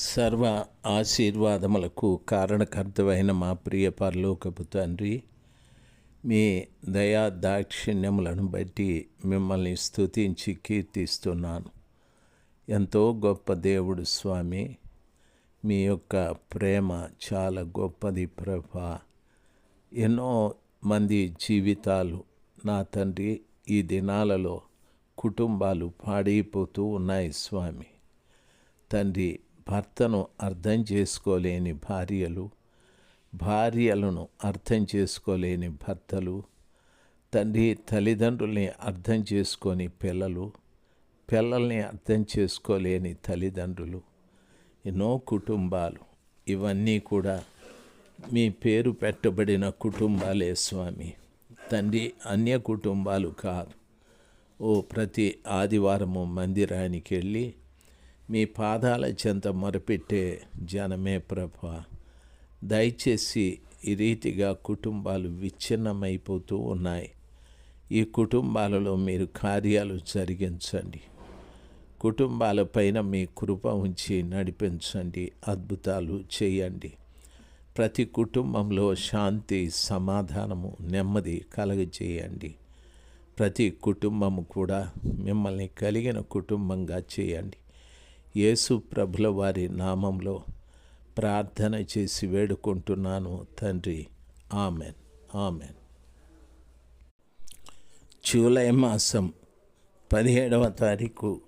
సర్వ ఆశీర్వాదములకు కారణకర్తమైన మా ప్రియ పరలోకపు తండ్రి మీ దయా దాక్షిణ్యములను బట్టి మిమ్మల్ని స్తుతించి కీర్తిస్తున్నాను. ఎంతో గొప్ప దేవుడు స్వామి మీ యొక్క ప్రేమ చాలా గొప్పది ప్రభ. ఎన్నో మంది జీవితాలు నా తండ్రి ఈ దినాలలో కుటుంబాలు పాడైపోతూ ఉన్నాయి స్వామి. తండ్రి భర్తను అర్థం చేసుకోలేని భార్యలు భార్యలను అర్థం చేసుకోలేని భర్తలు తండ్రి తల్లిదండ్రుల్ని అర్థం చేసుకొని పిల్లలు పిల్లల్ని అర్థం చేసుకోలేని తల్లిదండ్రులు ఎన్నో కుటుంబాలు. ఇవన్నీ కూడా మీ పేరు పెట్టబడిన కుటుంబాలే స్వామి. తండ్రి అన్య కుటుంబాలు కాదు. ఓ ప్రతి ఆదివారము మందిరానికి వెళ్ళి మీ పాదాల చెంత మొరపెట్టే జనమే ప్రభ. దయచేసి ఈ రీతిగా కుటుంబాలు విచ్ఛిన్నమైపోతూ ఉన్నాయి. ఈ కుటుంబాలలో మీరు కార్యాలు జరిగించండి. కుటుంబాలపైన మీ కృప ఉంచి నడిపించండి అద్భుతాలు చేయండి. ప్రతి కుటుంబంలో శాంతి సమాధానము నెమ్మది కలగజేయండి. ప్రతి కుటుంబము కూడా మిమ్మల్ని కలిగిన కుటుంబంగా చేయండి. యేసు ప్రభుల వారి నామంలో ప్రార్థన చేసి వేడుకుంటున్నాను తండ్రి. ఆమెన్. ఆమెన్. జూలై మాసం పదిహేడవ తారీఖు.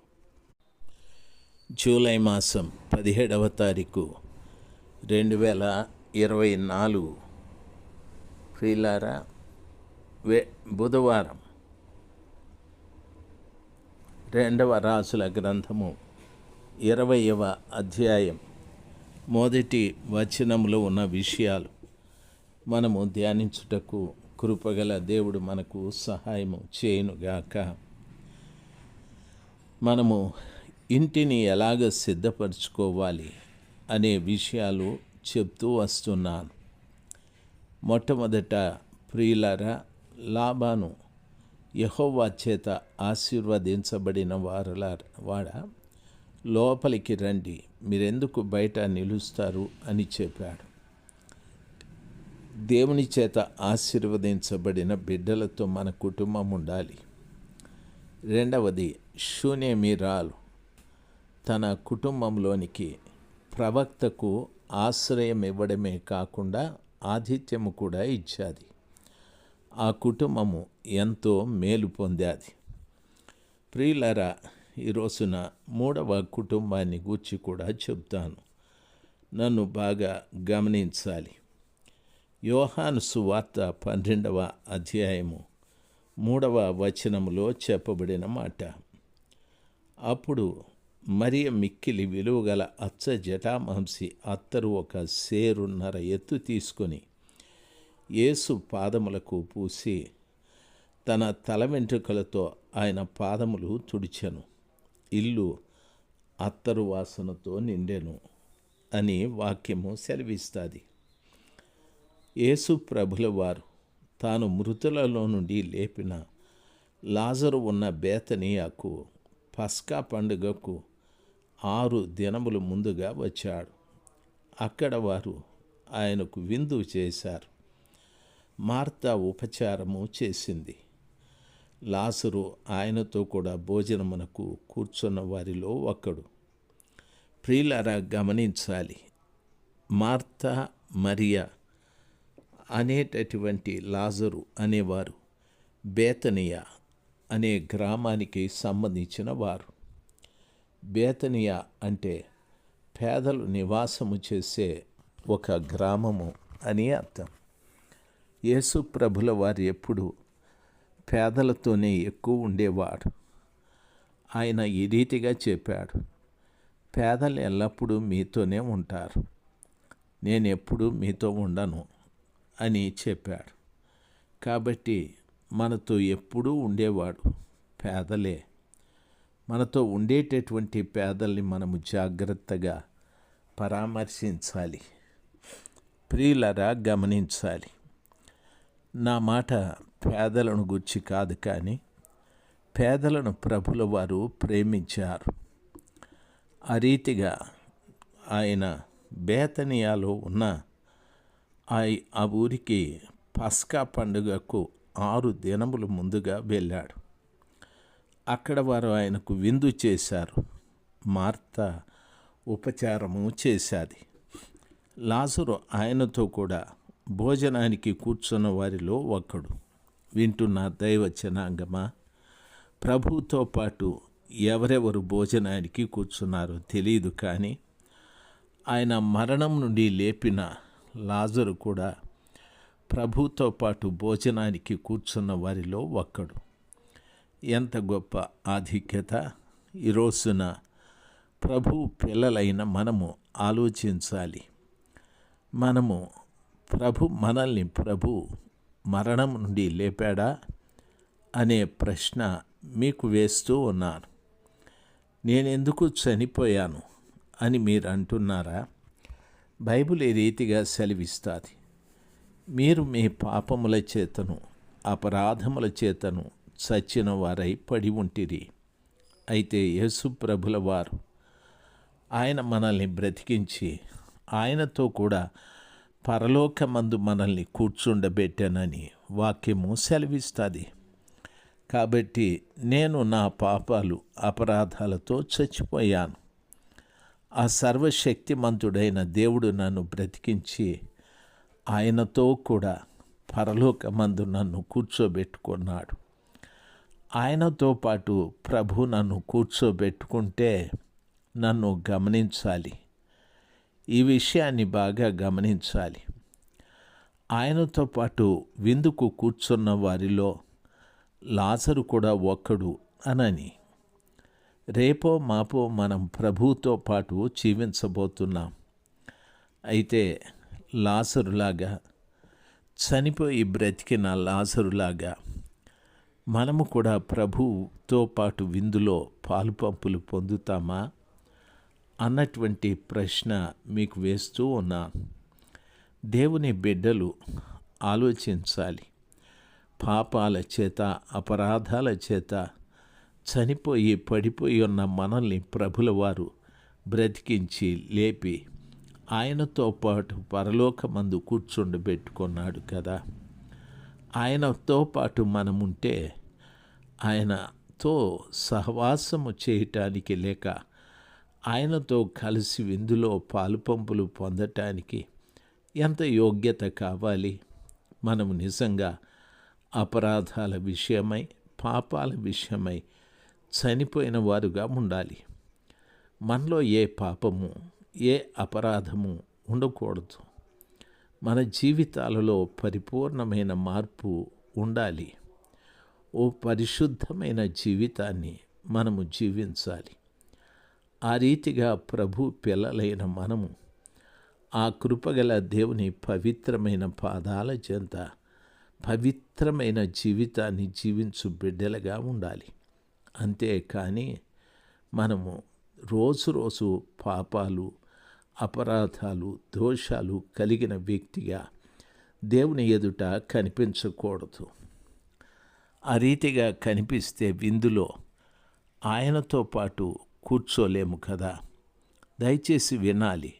జూలై మాసం పదిహేడవ తారీఖు రెండు వేల ఇరవై నాలుగు. ప్రియులారా వే బుధవారం రెండవ రాసుల గ్రంథము. ఇరవయవ అధ్యాయం. మొదటి వచనంలో ఉన్న విషయాలు. మనము ధ్యానించుటకు కృపగల దేవుడు మనకు సహాయము చేయనుగాక. మనము ఇంటిని ఎలాగ సిద్ధపరచుకోవాలి అనే విషయాలు చెప్తూ వస్తున్నాను. మొట్టమొదట ప్రియులరా లాభాను యహోవా చేత ఆశీర్వదించబడిన వారుల వాడ? లోపలికి రండి మీరెందుకు బయట నిలుస్తారు అని చెప్పాడు. దేవుని చేత ఆశీర్వదించబడిన బిడ్డలతో మన కుటుంబం ఉండాలి. రెండవది శూన్యమీరాలు తన కుటుంబంలోనికి ప్రవక్తకు ఆశ్రయం ఇవ్వడమే కాకుండా ఆతిథ్యము కూడా ఇచ్చాది. ఆ కుటుంబము ఎంతో మేలు పొందాది. ప్రియులరా ఈ రోజున మూడవ కుటుంబాన్ని గూర్చి కూడా చెప్తాను నన్ను బాగా గమనించాలి. యోహాను సువార్త పన్నెండవ అధ్యాయము మూడవ వచనములో చెప్పబడిన మాట. అప్పుడు మరియ మిక్కిలి విలువగల అచ్చ జటామహంసి అత్తరు ఒక సేరున్నర ఎత్తు తీసుకొని యేసు పాదములకు పూసి తన తల వెంట్రుకలతో ఆయన పాదములు తుడిచెను. ఇల్లు అత్తరు వాసనతో నిండెను అని వాక్యము సెలవిస్తుంది. యేసు ప్రభుల వారు తాను మృతులలో నుండి లేపిన లాజరు ఉన్న బేతనీయాకు పస్కా పండుగకు ఆరు దినములు ముందుగా వచ్చాడు. అక్కడ వారు ఆయనకు విందు చేశారు. మార్త ఉపచారము చేసింది. లాసరు ఆయనతో కూడా భోజనమునకు కూర్చున్న వారిలో ఒకడు ప్రియులరా గమనించాలి. మార్తా మరియా అనేటటువంటి లాజరు అనేవారు. బేతనియా అనే గ్రామానికి సంబంధించిన వారు. బేతనియా అంటే పేదలు నివాసము చేసే ఒక గ్రామము అని అర్థం. యేసు ప్రభుల వారు ఎప్పుడు పేదలతోనే ఎక్కువ ఉండేవాడు. ఆయన ఈ రీతిగా చెప్పాడు పేదలు ఎల్లప్పుడూ మీతోనే ఉంటారు. నేను ఎప్పుడూ మీతో ఉండను అని చెప్పాడు. కాబట్టి మనతో ఎప్పుడూ ఉండేవాడు పేదలే. మనతో ఉండేటటువంటి పేదల్ని మనము జాగ్రత్తగా పరామర్శించాలి ప్రియులరా గమనించాలి. నా మాట పేదలను గుర్చి కాదు కానీ పేదలను ప్రభుల వారు ప్రేమించారు. ఆ రీతిగా ఆయన బేతనియాలో ఉన్న ఆ- ఊరికి పస్కా పండుగకు ఆరు దినములు ముందుగా వెళ్ళాడు. అక్కడ వారు ఆయనకు విందు చేశారు. మార్త ఉపచారము చేశాది. లాజరు ఆయనతో కూడా భోజనానికి కూర్చున్న వారిలో ఒకడు వింటున్న దైవ జనాంగమా ప్రభుతో పాటు ఎవరెవరు భోజనానికి కూర్చున్నారో తెలియదు కానీ ఆయన మరణం నుండి లేపిన లాజరు కూడా ప్రభుతో పాటు భోజనానికి కూర్చున్న వారిలో ఒక్కడు. ఎంత గొప్ప ఆధిక్యత! ఈ రోజున ప్రభు పిల్లలైన మనము ఆలోచించాలి. మనము ప్రభు మనల్ని ప్రభు మరణం నుండి లేపాడా అనే ప్రశ్న మీకు వేస్తూ ఉన్నాను. నేనెందుకు చనిపోయాను అని మీరు అంటున్నారా? బైబిల్ ఈ రీతిగా సెలవిస్తుంది? మీరు మీ పాపముల చేతను అపరాధముల చేతను చచ్చిన వారై పడి ఉంటిరి. అయితే యేసు ప్రభుల వారు ఆయన మనల్ని బ్రతికించి ఆయనతో కూడా పరలోకమందు మనల్ని కూర్చుండబెట్టానని వాక్యము సెలవిస్తుంది. కాబట్టి నేను నా పాపాలు అపరాధాలతో చచ్చిపోయాను. ఆ సర్వశక్తిమంతుడైన దేవుడు నన్ను బ్రతికించి ఆయనతో కూడా పరలోకమందు నన్ను కూర్చోబెట్టుకున్నాడు. ఆయనతో పాటు ప్రభు నన్ను కూర్చోబెట్టుకుంటే నన్ను గమనించాలి. ఈ విషయాన్ని బాగా గమనించాలి. ఆయనతో పాటు విందుకు కూర్చున్న వారిలో లాజరు కూడా ఒక్కడు అనని. రేపో మాపో మనం ప్రభువుతో పాటు జీవించబోతున్నాం. అయితే లాసరులాగా చనిపోయి బ్రతికిన లాసరులాగా మనము కూడా ప్రభువుతో పాటు విందులో పాలు పంపులు పొందుతామా? అన్నటువంటి ప్రశ్న మీకు వేస్తూ ఉన్నాను దేవుని బిడ్డలు ఆలోచించాలి. పాపాల చేత అపరాధాల చేత చనిపోయి పడిపోయి ఉన్న మనల్ని ప్రభుల వారు బ్రతికించి లేపి ఆయనతో పాటు పరలోకమందు కూర్చుండబెట్టుకున్నాడు కదా. ఆయనతో పాటు మనముంటే ఆయనతో సహవాసము చేయటానికి లేక ఆయనతో కలిసి విందులో పాలుపంపులు పొందటానికి ఎంత యోగ్యత కావాలి? మనము నిజంగా అపరాధాల విషయమై పాపాల విషయమై చనిపోయిన వారుగా ఉండాలి. మనలో ఏ పాపము ఏ అపరాధము ఉండకూడదు. మన జీవితాలలో పరిపూర్ణమైన మార్పు ఉండాలి. ఓ పరిశుద్ధమైన జీవితాన్ని మనము జీవించాలి. ఆ రీతిగా ప్రభు పిల్లలైన మనము ఆ కృపగల దేవుని పవిత్రమైన పాదాల చెంత పవిత్రమైన జీవితాన్ని జీవించు బిడ్డలుగా ఉండాలి. అంతేకాని మనము రోజు రోజు పాపాలు అపరాధాలు దోషాలు కలిగిన వ్యక్తిగా దేవుని ఎదుట కనిపించకూడదు. ఆ రీతిగా కనిపిస్తే విందులో ఆయనతో పాటు కూర్చోలేము కదా. దయచేసి వినాలి.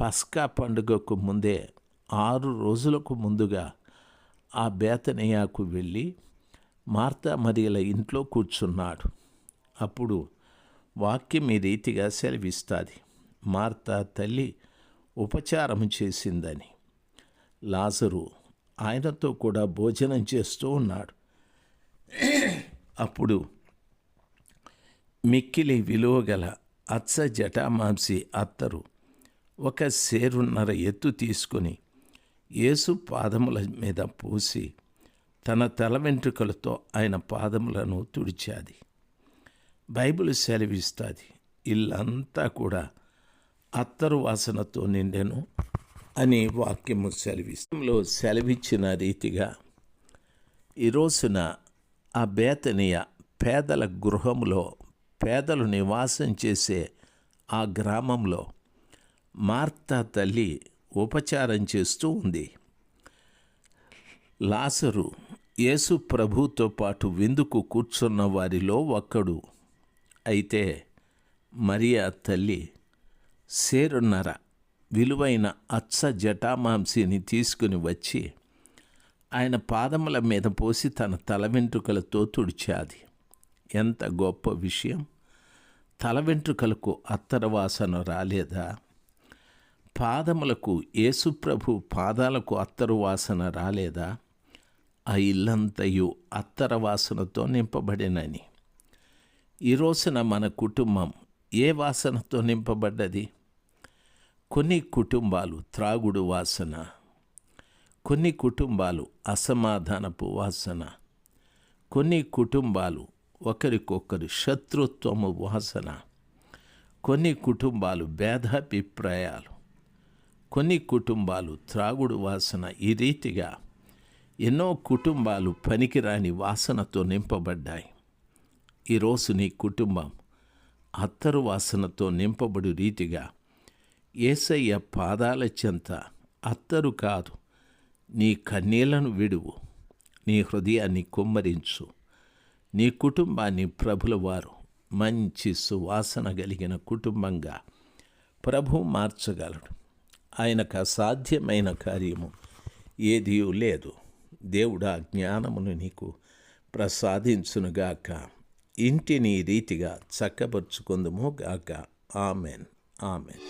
పస్కా పండుగకు ముందే ఆరు రోజులకు ముందుగా ఆ బేతనియాకు వెళ్ళి మార్తా మరియల ఇంట్లో కూర్చున్నాడు. అప్పుడు వాక్యం ఈ రీతిగా సెలవిస్తుంది. మార్తా తల్లి ఉపచారం చేసిందని. లాజరు ఆయనతో కూడా భోజనం చేస్తూ ఉన్నాడు. అప్పుడు మిక్కిలి విలువగల అచ్చ జటామాంసి అత్తరు ఒక సేరున్నర ఎత్తు తీసుకొని యేసు పాదముల మీద పూసి తన తల వెంట్రుకలతో ఆయన పాదములను తుడిచాది. బైబిల్ సెలవిస్తుంది ఇల్లంతా కూడా అత్తరు వాసనతో నిండెను అని వాక్యము సెలవిస్తంలో సెలవిచ్చిన రీతిగా ఈ రోజున ఆ బేతనీయ పేదల గృహంలో పేదలు నివాసం చేసే ఆ గ్రామంలో మార్తా తల్లి ఉపచారం చేస్తూ ఉంది. లాసరు యేసు ప్రభుతో పాటు విందుకు కూర్చున్న వారిలో ఒక్కడు. అయితే మరియా తల్లి సేరున్నర విలువైన అచ్చ జటామాంసిని తీసుకుని వచ్చి ఆయన పాదముల మీద పోసి తన తల వెంట్రుకలతో తుడిచాది. ఎంత గొప్ప విషయం! తల వెంట్రుకలకు అత్తర వాసన రాలేదా? పాదములకు యేసుప్రభు పాదాలకు అత్తరు వాసన రాలేదా? ఆ ఇల్లంతయు అత్తర వాసనతో నింపబడినని. ఈ రోజున మన కుటుంబం ఏ వాసనతో నింపబడ్డది? కొన్ని కుటుంబాలు త్రాగుడు వాసన కొన్ని కుటుంబాలు అసమాధానపు వాసన కొన్ని కుటుంబాలు ఒకరికొకరు శత్రుత్వము వాసన కొన్ని కుటుంబాలు భేదాభిప్రాయాలు కొన్ని కుటుంబాలు త్రాగుడు వాసన ఈ రీతిగా ఎన్నో కుటుంబాలు పనికిరాని వాసనతో నింపబడ్డాయి. ఈరోజు నీ కుటుంబం అత్తరు వాసనతో నింపబడు రీతిగా ఏసయ్య పాదాల చెంత అత్తరు కాదు నీ కన్నీళ్ళను విడువు నీ హృదయాన్ని కుమ్మరించు. నీ కుటుంబాన్ని ప్రభులవారు మంచి సువాసన కలిగిన కుటుంబంగా ప్రభు మార్చగలడు. ఆయనకు అసాధ్యమైన కార్యము ఏదీ లేదు. దేవుడు ఆ జ్ఞానమును నీకు ప్రసాదించునుగాక. ఇంటిని రీతిగా చక్కపరుచుకుందుము గాక. ఆమెన్. ఆమెన్.